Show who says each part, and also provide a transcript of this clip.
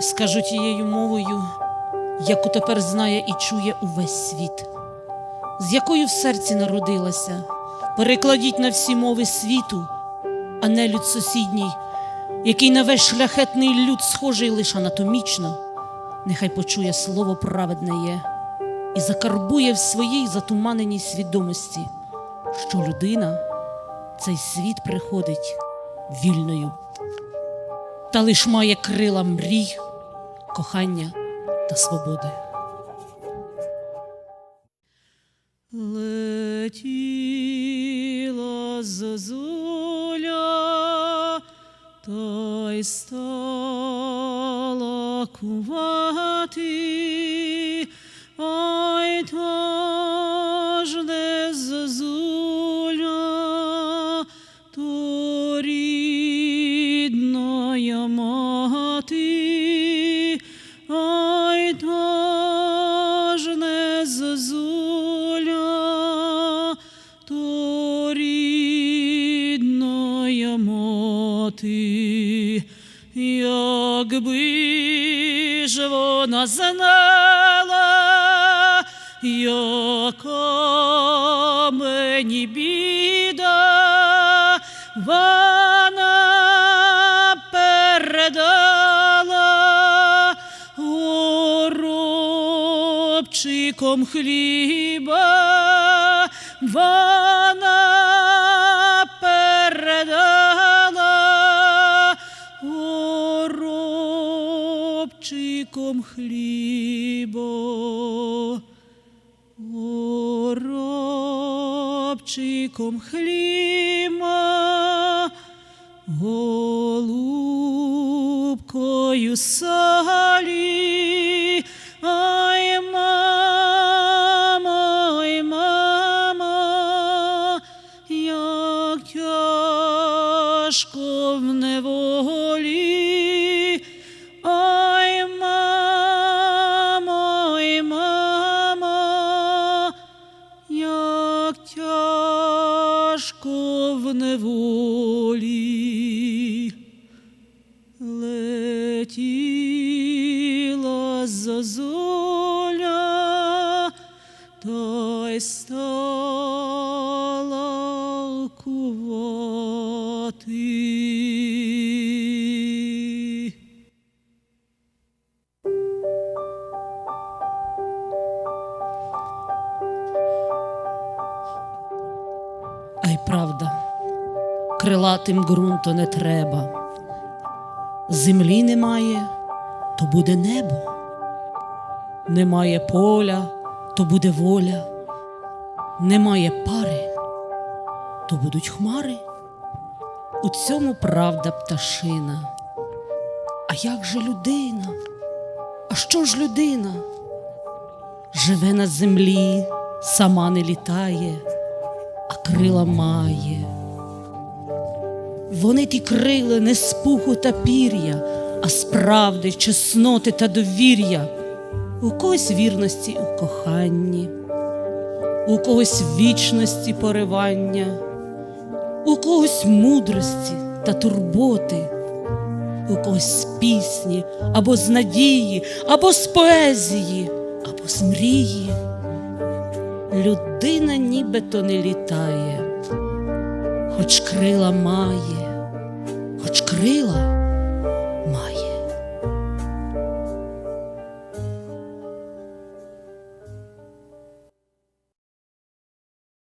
Speaker 1: Скажу тією мовою, яку тепер знає і чує увесь світ, з якою в серці народилася, перекладіть на всі мови світу, а не люд сусідній, який на весь шляхетний люд схожий лише анатомічно, нехай почує слово праведне є і закарбує в своїй затуманеній свідомості, що людина цей світ приходить вільною, та лиш має крила мрій, кохання та свободи. Летіла зозуля, та й стала кувати, ой то ж не зозуля, то рідная мати, якби ж вона знала, яка мені біда, вона передала горобчиком хліба, вона горобчиком хліба. Горобчиком хліба, голубкою салі, ай, мамо, ай, мамо, як тяжко в неволі, тяжко в. Летіла зозуля, та й стала кувати. Правда, крилатим ґрунту не треба. Землі немає, то буде небо. Немає поля, то буде воля. Немає пари, то будуть хмари. У цьому правда пташина. А як же людина? А що ж людина? Живе на землі, сама не літає, а крила має. Вони ті крили не з та пір'я, а з правди, чесноти та довір'я, у когось вірності у коханні, у когось вічності поривання, у когось мудрості та турботи, у когось з пісні або з надії, або з поезії, або з мрії. Людина нібито не літає хоч крила має, хоч крила має.